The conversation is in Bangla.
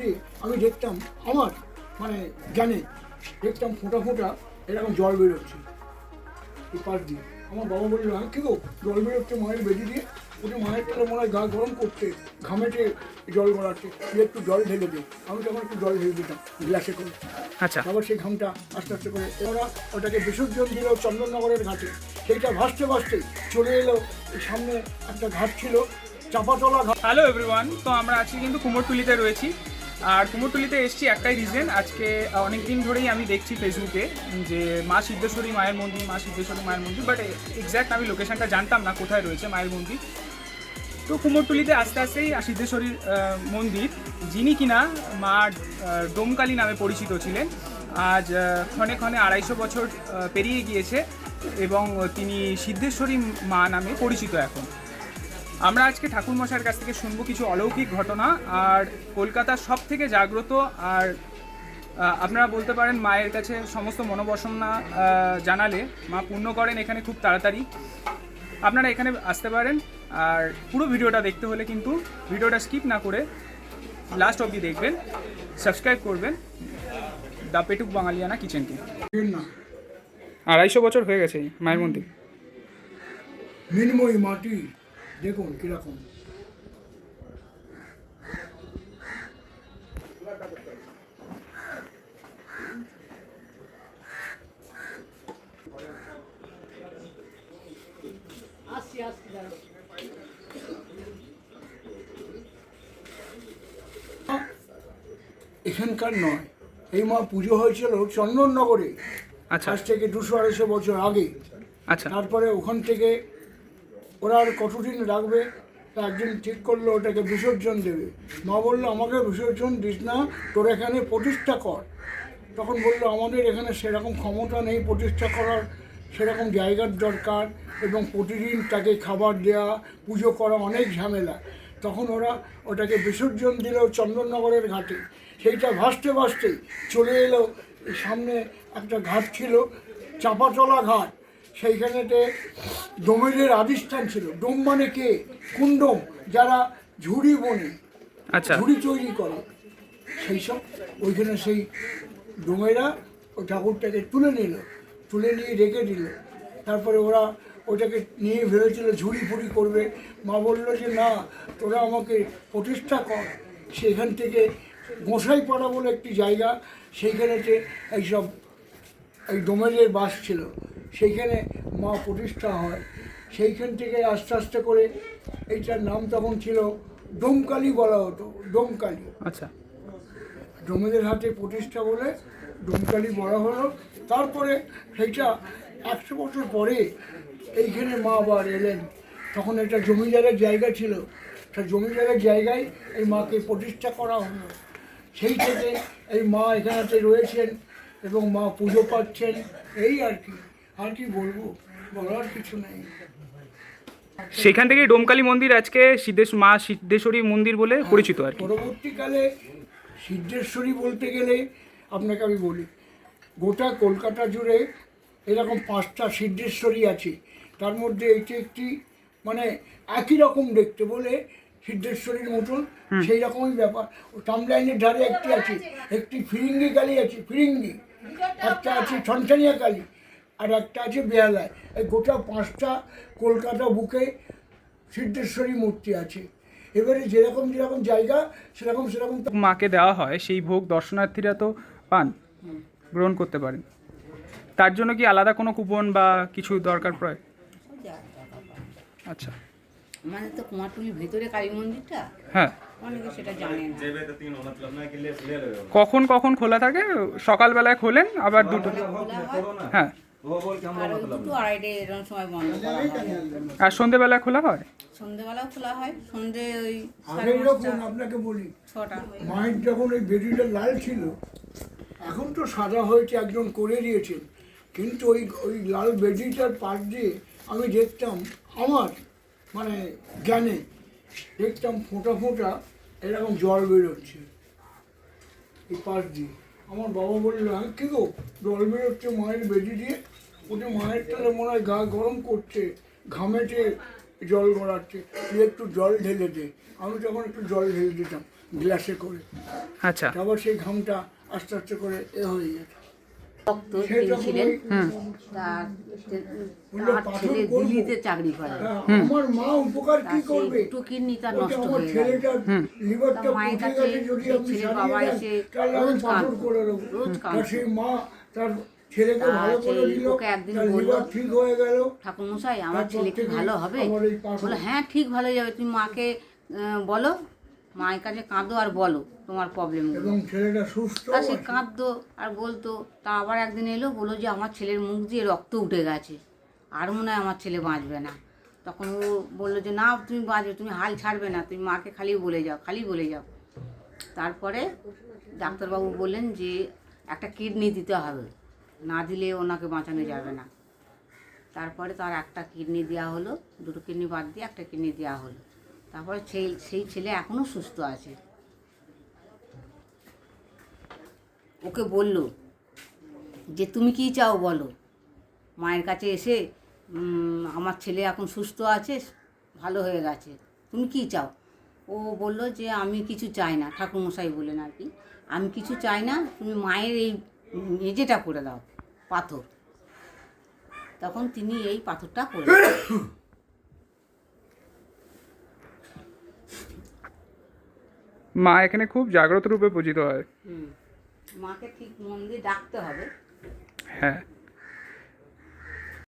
দিয়ে আমি দেখতাম আমার মানে জানে দেখতাম ফোঁটা ফোঁটা এরকম জল বেরোচ্ছে এই পাশ দিয়ে। আমার বাবা বলল হ্যাঁ কী গো জল বেরোচ্ছে মায়ের বেদি দিয়ে? ওটা মায়ের তলে মনে হয় গা গরম করছে ঘামেটে জল গড়াচ্ছে একটু জল ঢেলে দে। আমি তখন একটু জল ঢেলে দিতাম গ্লাসে করে। আচ্ছা। আবার সেই ঘামটা আস্তে আস্তে করে ওরা ওটাকে বিসর্জন দিল চন্দননগরের ঘাটে। সেইটা ভাসতে ভাসতে চলে এলো সামনে একটা ঘাট ছিল চাপাতলা ঘাট। হ্যালো এভরিওয়ান তো আমরা আজকে কিন্তু কুমোরটুলিতে রয়েছি। আর কুমোরটুলিতে এসেছি একটাই রিজন আজকে অনেক দিন ধরেই আমি দেখছি ফেসবুকে যে মা সিদ্ধেশ্বরী, মায়ের মন্দির, মা সিদ্ধেশ্বরী, মায়ের মন্দির বাট এক্স্যাক্ট আমি লোকেশনটা জানতাম না কোথায় রয়েছে মায়ের মন্দির। তো কুমোরটুলিতে আস্তে আস্তেই সিদ্ধেশ্বরীর মন্দির, যিনি কিনা মা ডোমকালী নামে পরিচিত ছিলেন, আজ ক্ষণে ক্ষণে আড়াইশো বছর পেরিয়ে গিয়েছে এবং তিনি সিদ্ধেশ্বরী মা নামে পরিচিত এখন। আমরা আজকে ঠাকুরমশাইয়ের কাছ থেকে শুনব কিছু অলৌকিক ঘটনা আর কলকাতার সব থেকে জাগ্রত আর আপনারা বলতে পারেন মায়ের কাছে সমস্ত মনোবাসনা জানালে মা পূর্ণ করেন এখানে খুব তাড়াতাড়ি। আপনারা এখানে আসতে পারেন আর পুরো ভিডিওটা দেখতে হলে কিন্তু ভিডিওটা স্কিপ না করে লাস্ট অবধি দেখবেন সাবস্ক্রাইব করবেন দ্য পেটুক বাঙালিয়ানা কিচেনকে আড়াইশো বছর হয়ে গেছে মায়ের মন্দির। মৃন্ময়ী মাটি। দেখুন কীরকম। এখানকার নয়। এই মা পুজো হয়েছিল চন্দননগরে। আচ্ছা। আজ থেকে দুশো আড়াইশো বছর আগে। আচ্ছা। তারপরে ওখান থেকে ওরা আর কতদিন রাখবে একদিন ঠিক করল, ওটাকে বিসর্জন দেবে। মা বলল, আমাকে বিসর্জন দিস না, তোর এখানে প্রতিষ্ঠা কর। তখন বলল, আমাদের এখানে সেরকম ক্ষমতা নেই, প্রতিষ্ঠা করার সেরকম জায়গার দরকার এবং প্রতিদিন তাকে খাবার দেওয়া পুজো করা অনেক ঝামেলা। তখন ওরা ওটাকে বিসর্জন দিল চন্দননগরের ঘাটে। সেইটা ভাসতে ভাসতে চলে এলো, সামনে একটা ঘাট ছিল, চাপাতলা ঘাট। সেইখানেতে ডোমেদের আদিষ্ঠান ছিল ডোম মানে কে? কুণ্ডম যারা ঝুড়ি বনে আচ্ছা। ঝুড়ি তৈরি করে। সেই সব ওইখানে সেই ডোমেরা ওই ঠাকুরটাকে তুলে নিল তুলে নিয়ে রেখে দিল। তারপরে ওরা ওটাকে নিয়ে ভেবেছিল ঝুড়ি ফুড়ি করবে। মা বলল যে না তোরা আমাকে প্রতিষ্ঠা কর। সেখান থেকে গোসাইপাড়া বলে একটি জায়গা সেইখানেতে এইসব এই ডোমেজের বাস ছিল। সেইখানে মা প্রতিষ্ঠা হয়। সেইখান থেকে আস্তে আস্তে করে এইটার নাম তখন ছিল ডোমকালি বলা হতো ডোমকালি। আচ্ছা। ডোমেদের হাতে প্রতিষ্ঠা বলে ডোমকালি বলা হলো। তারপরে সেইটা একশো বছর পরে এইখানে মা আবার এলেন। তখন একটা জমিদারের জায়গা ছিল। সেই জমিদারের জায়গায় এই মাকে প্রতিষ্ঠা করা হলো। সেই থেকে এই মা এখানেতে রয়েছেন এবং মা পুজো পাচ্ছেন। এই আর কি। আর কি বলব? বলার কিছু নেই। সেখান থেকেই ডোমকালী মন্দির আজকে সিদ্ধেশ মা সিদ্ধেশ্বরী মন্দির বলে পরিচিত আর পরবর্তীকালে সিদ্ধেশ্বরী বলতে গেলে আপনাকে আমি বলি গোটা কলকাতা জুড়ে এরকম পাঁচটা সিদ্ধেশ্বরী আছে। তার মধ্যে এটি একটি মানে একই রকম দেখতে বলে সিদ্ধেশ্বরীর মতন সেই রকমই ব্যাপার। টামলাইনের ধারে একটি আছে একটি ফিরিঙ্গি কালী আছে ফিরিঙ্গি। একটা আছে ছনছানিয়া কালী। আর একটা আছে বেহালায় এই গোটা পাঁচটা কলকাতা বুকে সিদ্ধেশ্বরী মূর্তি আছে। এবারে যেরকম যেরকম জায়গা সেরকম সেরকম মাকে দেওয়া হয় সেই ভোগ দর্শনার্থীরা তো পান গ্রহণ করতে পারেন। তার জন্য কি আলাদা কোনো কুপন বা কিছু দরকার পড়ে? আচ্ছা। আমাদের তো কুমারটুলির ভেতরে কালী মন্দিরটা? হ্যাঁ। অনেকে সেটা জানে না। কখন কখন খোলা থাকে? সকালবেলায় খোলেন আবার দুটো হ্যাঁ। আর হয়। খোলা হয়? সন্ধেবেলাও খোলা হয়। সন্ধে ওই আপনাকে বলি ছটা। মায়ের যখন ওই লাল ছিল এখন তো সাদা হয়েছে একজন করে দিয়েছেন। কিন্তু ওই ওই লাল বেদিটার পাশ দিয়ে আমি দেখতাম আমার মানে জ্ঞানে দেখতাম ফোঁটা ফোঁটা এরকম জল বেরোচ্ছে। এই পাশ দিয়ে। আমার বাবা বলল হ্যাঁ কী গো? জল বেরোচ্ছে মায়ের বেজি দিয়ে? ওদের মায়ের তাহলে মনে হয় গা গরম করছে ঘামেটে জল গড়াচ্ছে তুই একটু জল ঢেলে দে। আমি তখন একটু জল ঢেলে দিতাম গ্লাসে করে। আচ্ছা। তারপর সেই ঘামটা আস্তে আস্তে করে এ হয়ে যেত সেই তিনি ছিলেন তার তার ছেলে দিল্লিতে চাকরি করে আমার মা উপকার তার কি করবে? কিডনি তার নষ্ট আমার হয়ে গেল। ছেলেটার লিভারটা তা মায়ের কাছে আপনি বাবা এসে রোজ কাঁদতো, রোজ মা তার ছেলেকে ভালো করে দিল একদিন বলল, লিভার ঠিক হয়ে গেল। ঠাকুরমশাই আমার ছেলে কি ভালো হবে? বলে হ্যাঁ ঠিক ভালো যাবে তুমি মাকে বলো মায়ের কাছে কাঁদো আর বলো। তোমার প্রবলেম এবং ছেলেটা সুস্থ তা সে কাঁদতো আর বলতো তা আবার একদিন এলো বলল যে আমার ছেলের মুখ দিয়ে রক্ত উঠে গেছে আর মনে হয় আমার ছেলে বাঁচবে না। তখন ও বলল যে না তুমি বাঁচবে তুমি হাল ছাড়বে না তুমি মাকে খালি বলে যাও খালি বলে যাও। তারপরে ডাক্তারবাবু বললেন যে একটা কিডনি দিতে হবে না দিলে ওনাকে বাঁচানো যাবে না। তারপরে তার একটা কিডনি দেওয়া হলো দুটো কিডনি বাদ দিয়ে একটা কিডনি দেওয়া হলো। তারপরে সেই সেই ছেলে এখনও সুস্থ আছে। ওকে বলল যে তুমি কি চাও বলো? মায়ের কাছে এসে আমার ছেলে এখন সুস্থ আছে ভালো হয়ে গেছে তুমি কি চাও? ও বলল যে আমি কিছু চাই না। ঠাকুরমশাই বলেন আর কি আমি কিছু চাই না তুমি মায়ের এই মেজেটা করে দাও পাথর। তখন তিনি এই পাথরটা করে। মা এখানে খুব জাগ্রত রূপে পূজিত হয়। হুম। মাকে ঠিক মন দিয়ে ডাকতে হবে। হ্যাঁ।